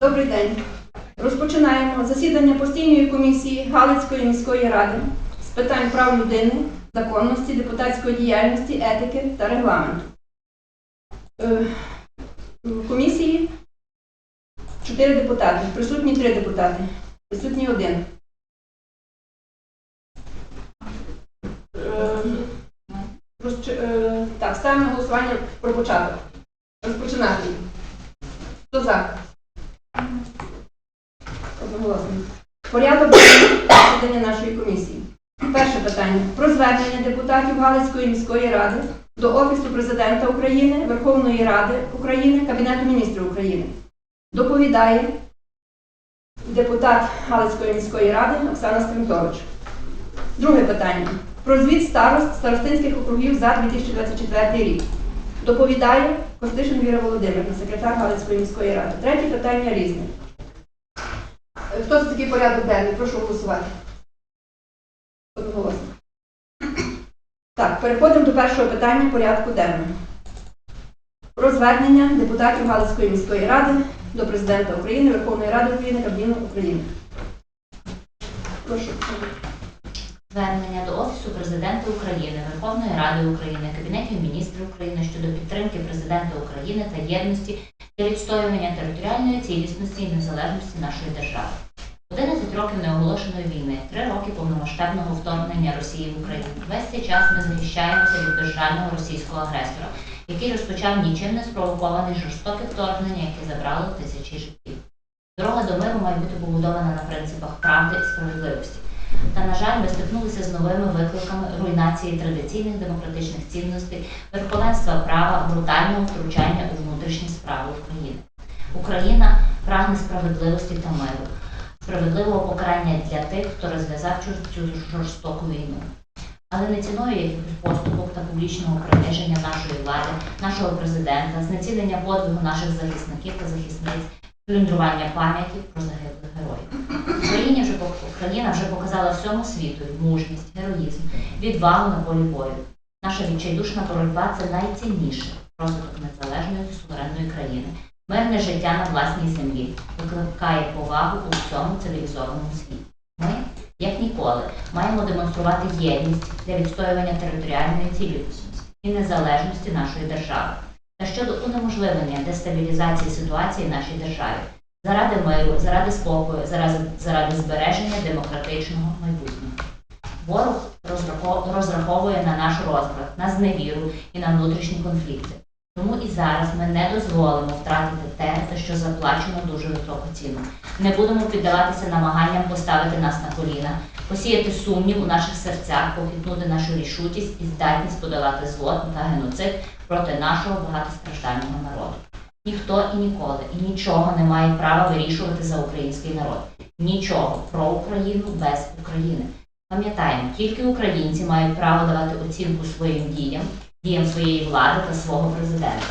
Добрий день. Розпочинаємо засідання постійної комісії Галицької міської ради з питань прав людини, законності, депутатської діяльності, етики та регламенту. Е, В комісії чотири депутати, присутні три депутати, присутній один. Е, е, Так, ставимо голосування про початок. Розпочинати. Хто за? Одноголосно. Порядок засідання нашої комісії. Перше питання. Про звернення депутатів Галицької міської ради до Офісу Президента України, Верховної Ради України, Кабінету міністрів України. Доповідає депутат Галицької міської ради Оксана Стремтович. Друге питання. Про звіт старост старостинських округів за 2024 рік. Доповідає Костишин Віра Володимирівна, секретар Галицької міської ради. Третє питання різне. Хто за такий порядок денний? Прошу голосувати. Так, переходимо до першого питання порядку денного. Про звернення депутатів Галицької міської ради до Президента України, Верховної Ради України, Кабміну України. Прошу. Звернення до Офісу Президента України, Верховної Ради України, Кабінетів міністрів України щодо підтримки Президента України та єдності для відстоювання територіальної цілісності і незалежності нашої держави. 11 років неоголошеної війни, 3 роки повномасштабного вторгнення Росії в Україну. Весь цей час ми захищаємося від безжального російського агресора, який розпочав нічим не спровокований жорстоке вторгнення, яке забрало тисячі життів. Дорога до миру має бути побудована на принципах правди і справедливості. Та, на жаль, ми стикнулися з новими викликами руйнації традиційних демократичних цінностей, верховенства права, брутального втручання у внутрішні справи України. Україна прагне справедливості та миру, справедливого покарання для тих, хто розв'язав цю- жорстоку війну. Але не ціною поступок та публічного приниження нашої влади, нашого президента, знецінення подвигу наших захисників та захисниць, плюндрування пам'яті про загиблих героїв. Україні вже Україна вже показала всьому світу мужність, героїзм, відвагу на полі бою. Наша відчайдушна боротьба це найцінніше розвиток незалежної суверенної країни. Мирне життя на власній землі викликає повагу у всьому цивілізованому світі. Ми, як ніколи, маємо демонструвати єдність для відстоювання територіальної цілісності і незалежності нашої держави та щодо унеможливлення дестабілізації ситуації в нашій державі заради миру, заради спокою, заради, заради збереження демократичного майбутнього. Ворог розраховує на наш розбрат, на зневіру і на внутрішні конфлікти. Тому і зараз ми не дозволимо втратити те, за що заплачено дуже високу ціну. Не будемо піддаватися намаганням поставити нас на коліна, посіяти сумнів у наших серцях, похитнути нашу рішучість і здатність подолати зло та геноцид проти нашого багатостраждального народу. Ніхто і ніколи і нічого не має права вирішувати за український народ. Нічого про Україну без України. Пам'ятаємо, тільки українці мають право давати оцінку своїм діям, діям своєї влади та свого президента.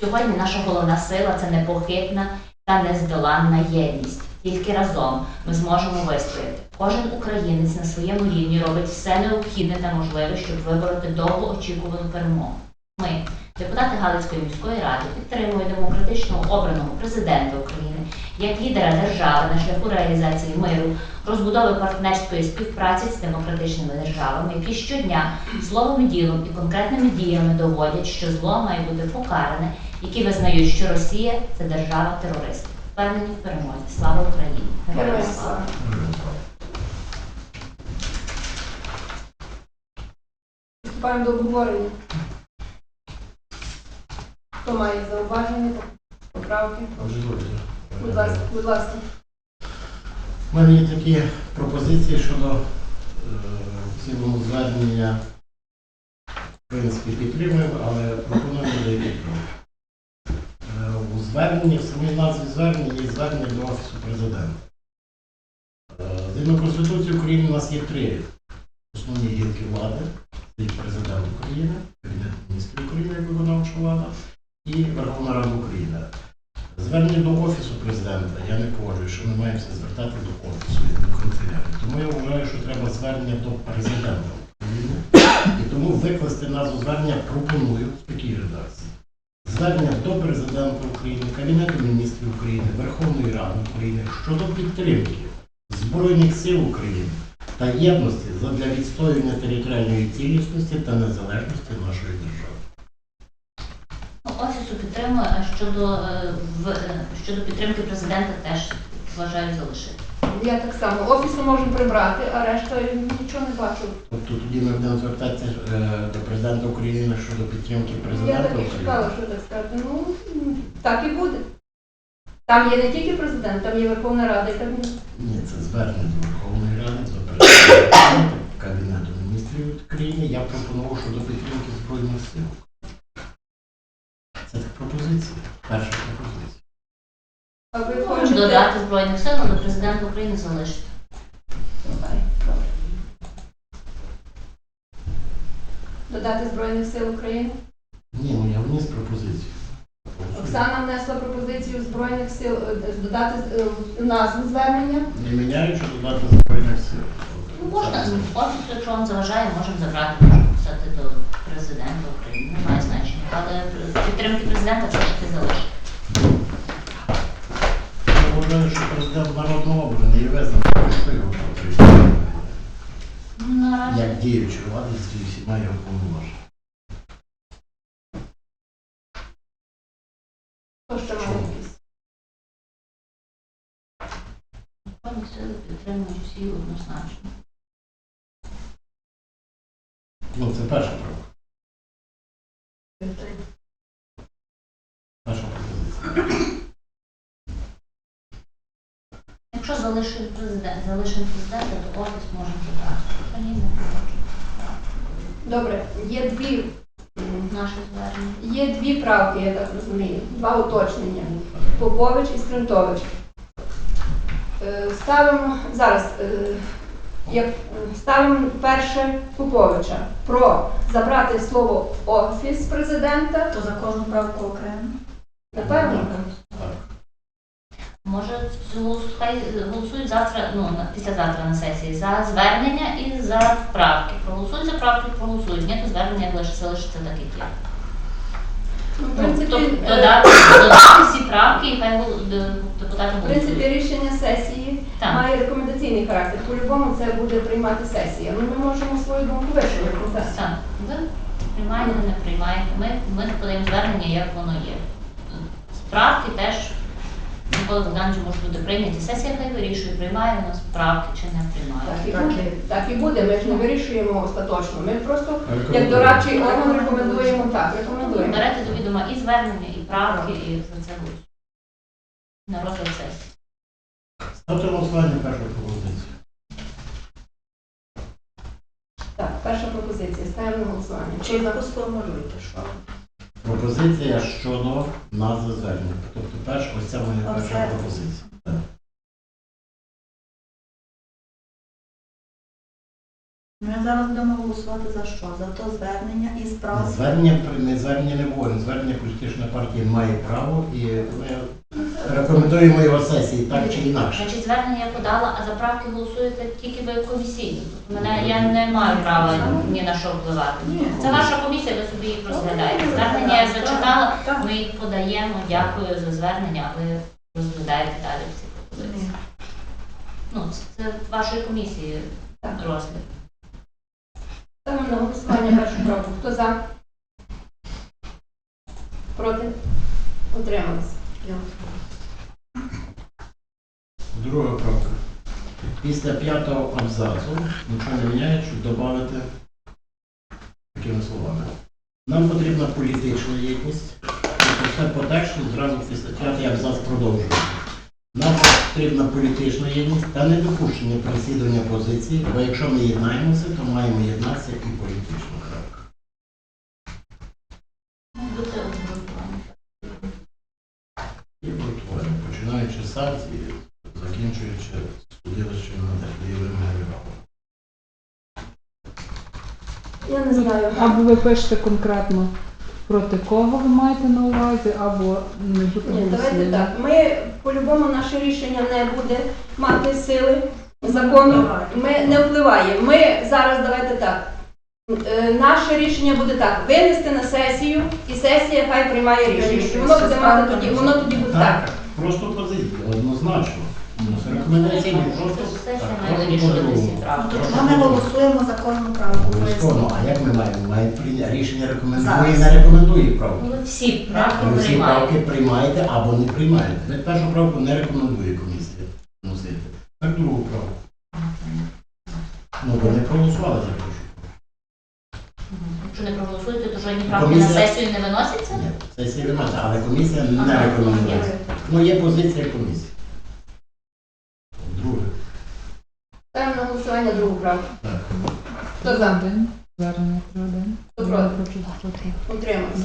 Сьогодні наша головна сила це непохитна та нездоланна єдність. Тільки разом ми зможемо вистояти. Кожен українець на своєму рівні робить все необхідне та можливе, щоб вибороти довгоочікувану перемогу. Ми, депутати Галицької міської ради, підтримуємо демократично обраного президента як лідера держави на шляху реалізації миру, розбудови партнерської співпраці з демократичними державами, які щодня словом і ділом і конкретними діями доводять, що зло має бути покаране, які визнають, що Росія це держава терорист. Впевнені в перемозі. Слава Україні! Героям слава. Приступаємо до обговорення. Хто має зауваження, поправки? Будь ласка, будь ласка. У мене є такі пропозиції щодо е, в цілому звернення. В принципі, підтримуємо, але пропонуємо деякі кроки. У зверненні, в самій назві звернення є звернення до Офісу президента. Е, Згідно Конституції України у нас є три основні гілки влади. Це президент України, Кабінет міністрів України, як виконавча влада, і Верховна Рада України. Звернення до Офісу президента я не погоджую, що ми маємо все звертати до Офісу, як до канцелярії. Тому я вважаю, що треба звернення до президента України. І тому викласти назву звернення пропоную в такій редакції. Звернення до Президента України, Кабінету міністрів України, Верховної Ради України щодо підтримки Збройних сил України та єдності задля відстоювання територіальної цілісності та незалежності нашої держави. Офісу підтримує, а щодо, е, в- е, щодо підтримки президента теж вважаю залишити. Я так само офісу можемо прибрати, а решта нічого не бачу. Тобто тоді ми будемо звертатися е, до президента України щодо підтримки Я президента так і України. чекала, що так сказати. Ну, так і буде. Там є не тільки президент, там є Верховна Рада і Кабінет. Ні, це звернення до Верховної Ради, до президента, Кабінету міністрів України. Я пропонував щодо підтримки Збройних сил. Пропозиція. Перша пропозиція. А ви хочете... додати Збройних сил, але президента України залишити. Давай, добре. Додати Збройних сил України. Ні, ну я вніс пропозицію. Оксана внесла пропозицію Збройних сил е, додати е, назву звернення. Не міняючи додати Збройних сил. Ну, можна, офісу, якщо вам заважає, можемо забрати, можемо писати до президента України. Немає. Але підтримки президента все ж таки залишити. Я вважаю, що президент народного обраний і визнаний, що його потрібно. Ну, Наразі Як діючий влади з всіма його якісь? Збройні сили підтримують всі однозначно. Ну, це перша правка. Перша пропозиція. Якщо залишимо президент, залишимо президента, то офіс не хочу. Добре, є дві, м, Наше звернення. є дві правки, я так розумію, два уточнення. Попович і Скринтович. Е, Ставимо зараз, е, як е, ставимо перше Поповича про забрати слово офіс президента. То за кожну правку окремо. Напевно. Може, хай голосують завтра, ну, післязавтра на сесії за звернення і за правки. Проголосують за правки, проголосують. Ні, то звернення лишиться, лишиться так, як є. ну, в Ну, принципі, тобто е, додати, додати всі правки і хай гол- де- депутати в принципі голосують. рішення сесії Так. має рекомендаційний характер. По-любому це буде приймати сесія. Ну, ми можемо свою думку висловити. так. Сам. Ви приймаєте, не приймаєте. Ми, ми подаємо звернення, як воно є. Справки теж Микола Богданович може бути прийняті. Сесія хай вирішує, приймає у нас справки чи не приймає. Так і Так буде. і- Так і буде. Ми ж не вирішуємо остаточно. Ми просто як дорадчий орган рекомендуємо так. Рекомендуємо. Берете до відома і звернення, і правки, і за це голосуєте. На розгляд сесії. Ставте голосування першу пропозицію. Так, перша пропозиція. Ставимо на голосування. Хто за? Чітко що. Пропозиція щодо назви звернення. Тобто перша, ось ця моя перша пропозиція. Ми зараз будемо голосувати за що? За то звернення і справ. Звернення, не звернення не воїн, Звернення політичної партії має право і ми рекомендуємо його сесії так чи інакше. Значить, звернення я подала, а за правки голосуєте тільки ви комісійно. Мене я не маю права ні на що впливати. Це ваша комісія, ви собі їх розглядаєте. Звернення я зачитала, ми їх подаємо. Дякую за звернення, а ви розглядаєте далі всі пропозиції. Ну, це- вашої комісії розгляд. Ставимо на голосування першу правку. Хто за? Проти? Утримались. Друга правка. Після п'ятого абзацу, нічого не міняючи, додати такими словами. Нам потрібна політична єдність. Тобто все по зразу після п'ятий абзац продовжує. Нам потрібна політична єдність та недопущення переслідування позицій, бо якщо ми єднаємося, то маємо єднатися і політично. Я не знаю. Або ви пишете конкретно проти кого ви маєте на увазі, або не бути Ні, давайте голослівним. так. Ми по-любому наше рішення не буде мати сили закону. Ми не впливаємо. Ми зараз давайте так. Е, Наше рішення буде так: винести на сесію, і сесія хай приймає рішення. І воно буде мати тоді, воно тоді буде так. Так, просто позиція, однозначно. Ну, не просто. Тобто ми голосуємо за кожну правку. Обов'язково. А як ми маємо? Має прийняти рішення рекомендує і не рекомендує правку. Ви всі правки Ви всі приймаєте. правки приймаєте або не приймаєте. Ви першу правку не рекомендує комісія носити. Так другу правку. Ну, ви не проголосували за першу. Якщо не проголосуєте, то жодні правки на сесію не виносяться? Ні, сесія вимагає, але комісія не Ага. рекомендує. Ну, є позиція комісії. Друге. Ставимо на голосування другу правку. Хто за? Три один. Хто проти? Утримався.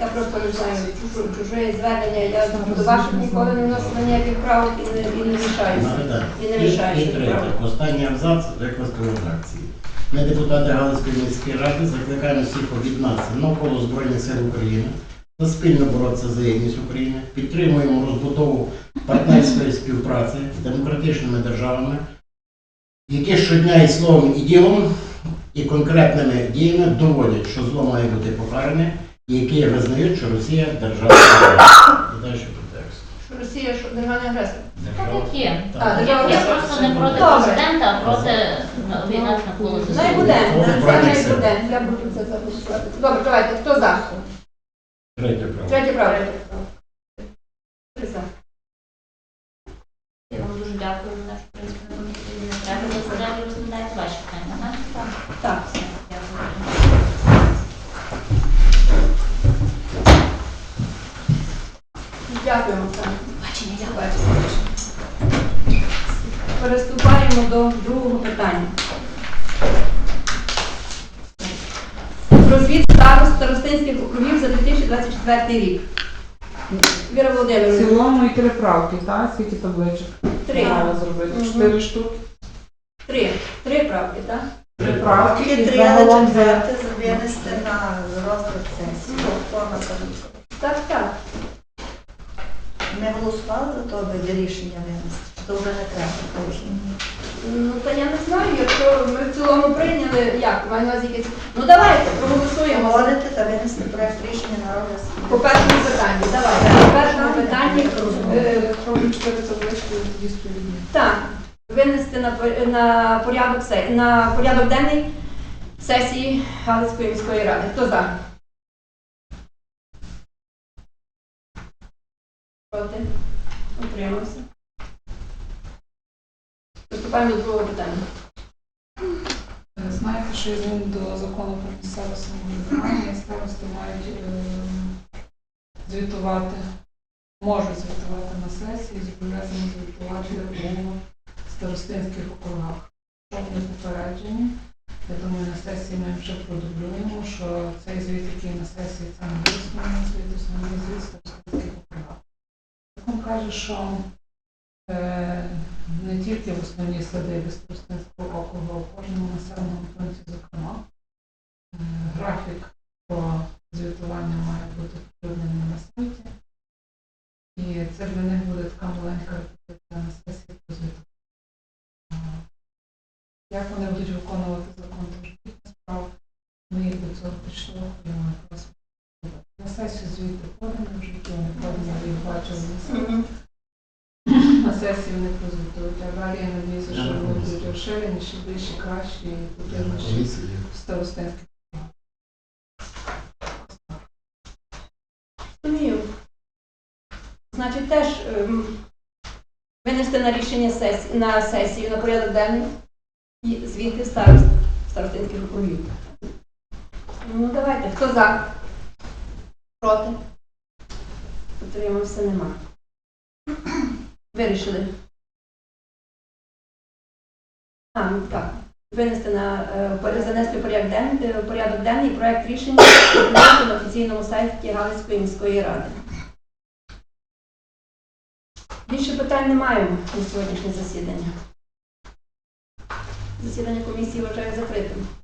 Я просто не знаю чужу- чужої звернення. Я до ваших ніколи не вносила ніяких правок і не, і не мішаюся. І не мішаєш, і третє. Останній абзац викласти в редакції. Ми, депутати Галицької міської ради, закликаємо всіх об'єднатися навколо Збройних сил України та спільно боротися за єдність України. Підтримуємо розбудову партнерської співпраці з демократичними державами, які щодня і словом, і ділом, і конкретними діями доводять, що зло має бути покаране, і які визнають, що Росія держава. Далі по тексту. Що Росія що державний агресор. Так Держава. як є. Так. А, Я, я просто не проти Добре. президента, а проти ну, об'єднати навколо Ну і буде. Не буде. Я буду це записувати. Добре, давайте. Хто за? Третє право. Третє правило. Три за. Я вам дуже дякую за те, що принципі на комісії не треба. Ви задали розглядаєте ваші питання, так? Так. Все, дякую. Дякуємо, Оксана. Бачення, дякую. Бачите. Переступаємо до другого питання. Про звіт старост старостинських округів за 2024 рік. Віра В Володимирівна, цілому і три правки, так? Скільки табличок? три. Мала зробити. Мгм. Чотири штуки. Три. Три правки, так? Три правки Тільки і три, але загалом за четверте винести на розгляд сесії. Повторна таблиця. Так, так. Ми голосували за то, аби рішення винести. Чи То вже не треба. то вже. Ну, та я не знаю, ми в цілому прийняли, як, маю на увазі. Ну давайте, проголосуємо. Погодити та винести проект рішення на розгляд. По першому питанню, давайте. По першому питанні, е, Якщо чотири таблички, тоді так, винести на, на порядок се- на порядок денний сесії Галицької міської ради. Хто за? Проти? Утримався. Приступаємо до другого питання. Є змін до закону про місцеве самоврядування, старости мають е, звітувати, можуть звітувати на сесії, зобов'язані звітувати у старостинських округах. Що вони попереджені? Я думаю, на сесії ми вже продублюємо, що цей звіт, який на сесії, це не основний звіт, основний звіт старостинських округах. Закон каже, що е, не тільки в основній садибі Старостинського округу, а в кожному населеному пункті, зокрема. Е, Графік по звітуванню має бути оприлюднений на сайті. І це для них буде така маленька сесії по звіту. Е, Як вони будуть виконувати закон, їхня справа. Ми їх до цього підштовхуємо якраз. На сесію звіти подані, вже вони подані, їх бачили на сайті сесії вони прозвітують, а далі я надіюся, що вони будуть розширені, ще більше, кращі і потужніші Комісія. старостинські. Розумію. Значить, теж ем, винести на рішення сесії, на сесію, на порядок денний і звіти старост, старостинських округів. Ну, давайте, хто за? Проти? Утримався нема. Вирішили. А, так. Винести на е, занести порядок денний, е, порядок денний проект рішення на офіційному сайті Галицької міської ради. Більше питань не маємо на сьогоднішнє засідання. Засідання комісії вважаю закритим.